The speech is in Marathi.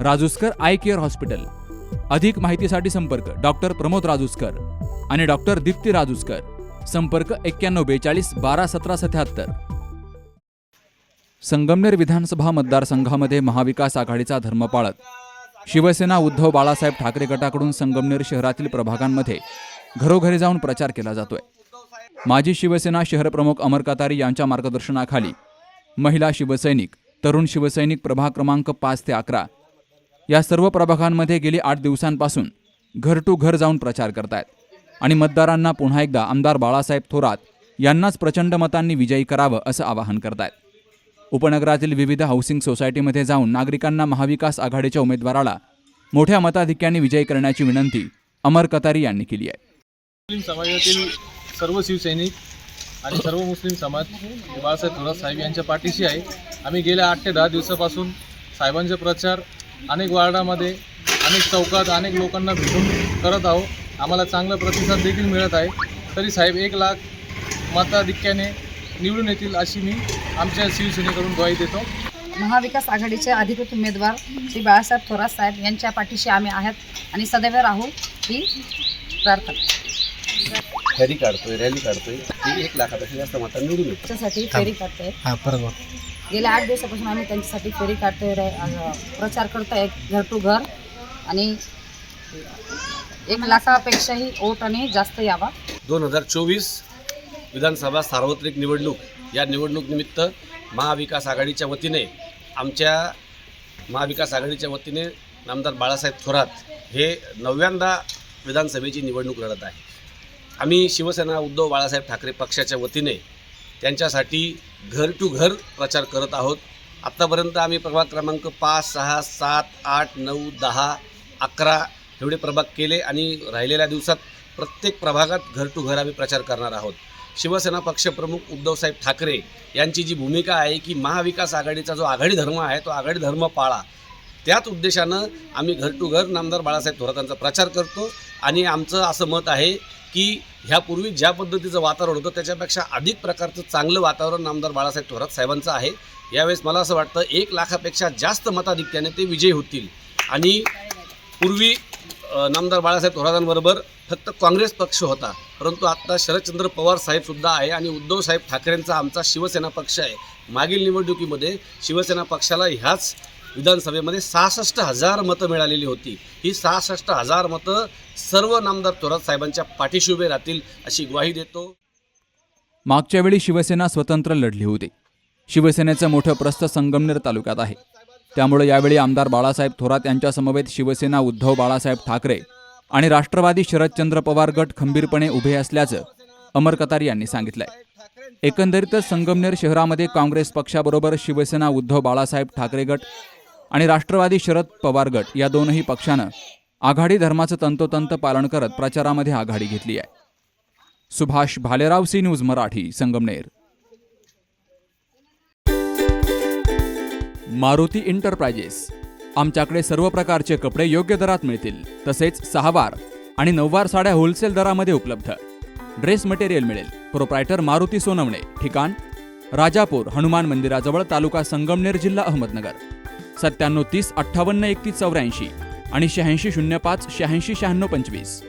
Rajuskar eye care hospital. अधिक माहितीसाठी संपर्क डॉक्टर प्रमोद राजूस्कर आणि डॉक्टर दीप्ती राजूस्कर. संपर्क एक्क्याण्णव बेचाळीस बारा सतरा सत्याहत्तर. संगमनेर विधानसभा मतदारसंघामध्ये महाविकास आघाडीचा धर्म पाळत शिवसेना उद्धव बाळासाहेब ठाकरे गटाकडून संगमनेर शहरातील प्रभागांमध्ये घरोघरी जाऊन प्रचार केला जातोय. माजी शिवसेना शहरप्रमुख अमर कतारी यांच्या मार्गदर्शनाखाली महिला शिवसैनिक तरुण शिवसैनिक प्रभाग क्रमांक पाच ते अकरा या सर्व प्रभागांमध्ये गेली आठ दिवसांपासून घर टू घर जाऊन प्रचार करतायत. आणि मतदारांना पुन्हा एकदा आमदार बाळासाहेब थोरात यांनाच प्रचंड मतांनी विजयी करावं असं आवाहन करतायत. उपनगरातील विविध हाऊसिंग सोसायटीमध्ये जाऊन नागरिकांना महाविकास आघाडीच्या उमेदवाराला मोठ्या मताधिक्याने विजयी करण्याची विनंती अमर कतारी यांनी केली आहे. मुस्लिम समाजातील सर्व शिवसैनिक आणि सर्व मुस्लिम समाज बाळासाहेब थोरात साहेब यांच्या पाठीशी आहे. आम्ही गेल्या आठ ते दहा दिवसापासून साहेबांचे प्रचार अनेक वार्डामध्ये अनेक चौकात अनेक लोकांना भेटून करत आहोत. आम्हाला चांगला प्रतिसाद देखील मिळत आहे. तरी साहेब एक लाख मताधिक्याने निवडून येतील अशी मी आमच्या शिवसेनेकडून ग्वाही देतो. महाविकास आघाडीचे अधिकृत उमेदवार श्री बाळासाहेब थोरात साहेब यांच्या पाठीशी आम्ही आहात आणि सदैव राहू ही प्रार्थना. फेरी काढतोय रॅली काढतोय. ती एक लाखापेक्षा जास्त मतांनी निवडून येते त्यांच्यासाठी फेरी काढतोय. हां बरोबर गेल्या आठ दिवसापासून आम्ही त्यांच्यासाठी फेरी काढतोय प्रचार करतो आहे घर टू घर. आणि एक लाखापेक्षाही ओट आणि जास्त यावा. दोन हजार चोवीस विधानसभा सार्वत्रिक निवडणूक. या निवडणूक महाविकास आघाडीच्या वतीने आमच्या महाविकास आघाडीच्या वतीने नामदार बाळासाहेब थोरात हे नव्यांदा विधानसभेची निवडणूक लढत आहे. आम्ही शिवसेना उद्धव बाळासाहेब ठाकरे पक्षाच्या वतीने त्यांच्यासाठी घर टू घर प्रचार करत आहोत. आत्तापर्यंत आम्ही प्रभाग क्रमांक पाच सहा सात आठ नऊ दहा अकरा एवढे प्रभाग केले आणि राहिलेल्या दिवसात प्रत्येक प्रभागात घर टू घर आम्ही प्रचार करणार आहोत. शिवसेना पक्षप्रमुख उद्धवसाहेब ठाकरे यांची जी भूमिका आहे की महाविकास आघाडीचा जो आघाडी धर्म आहे तो आघाडी धर्म पाळा. त्याच उद्देशानं आम्ही घर टू घर नामदार बाळासाहेब थोरातांचा प्रचार करतो आणि आमचं असं मत आहे की ह्यापूर्वी ज्या पद्धतीचं वातावरण होतं त्याच्यापेक्षा अधिक प्रकारचं चांगलं वातावरण नामदार बाळासाहेब थोरात साहेबांचं आहे. यावेळेस मला असं वाटतं एक लाखापेक्षा जास्त मताधिक्याने ते विजयी होतील. आणि पूर्वी नामदार बाळासाहेब थोरातांबरोबर फक्त काँग्रेस पक्ष होता परंतु आत्ता शरदचंद्र पवार साहेबसुद्धा आहे आणि उद्धव साहेब ठाकरेंचा आमचा शिवसेना पक्ष आहे. मागील निवडणुकीमध्ये शिवसेना पक्षाला ह्याच विधानसभेमध्ये सहासष्ट हजार मतं मिळालेली होती. ही सहासष्ट हजार मतं सर्व नामदार थोरात साहेबांच्या पाठीशी उभे राहतील अशी ग्वाही देतो. मागच्या वेळी शिवसेना स्वतंत्र लढली होती. शिवसेनेचं मोठं प्रस्थ संगमनेर तालुक्यात आहे. त्यामुळे यावेळी आमदार बाळासाहेब थोरात यांच्या समवेत शिवसेना उद्धव बाळासाहेब ठाकरे आणि राष्ट्रवादी शरदचंद्र पवार गट खंबीरपणे उभे असल्याचं अमर कतारी यांनी सांगितलंय. एकंदरीतच संगमनेर शहरामध्ये काँग्रेस पक्षाबरोबर शिवसेना उद्धव बाळासाहेब ठाकरे गट आणि राष्ट्रवादी शरद पवार गट या दोनही पक्षानं आघाडी धर्माचं तंतोतंत पालन करत प्रचारामध्ये आघाडी घेतली आहे. Subhash Bhalerao C news Marathi Sangamner. Maruti enterprises आमच्याकडे सर्व प्रकारचे कपडे योग्य दरात मिळतील. तसेच सहावार आणि नऊवार साड्या होलसेल दरामध्ये उपलब्ध. ड्रेस मटेरियल मिळेल. प्रोप्रायटर मारुती सोनवणे. ठिकाण राजापूर हनुमान मंदिराजवळ तालुका संगमनेर जिल्हा अहमदनगर. सत्त्याण्णव तीस अठ्ठावन्न एकतीस चौऱ्याऐंशी आणि शहाऐंशी शून्य पाच शहाऐंशी शहाण्णव पंचवीस.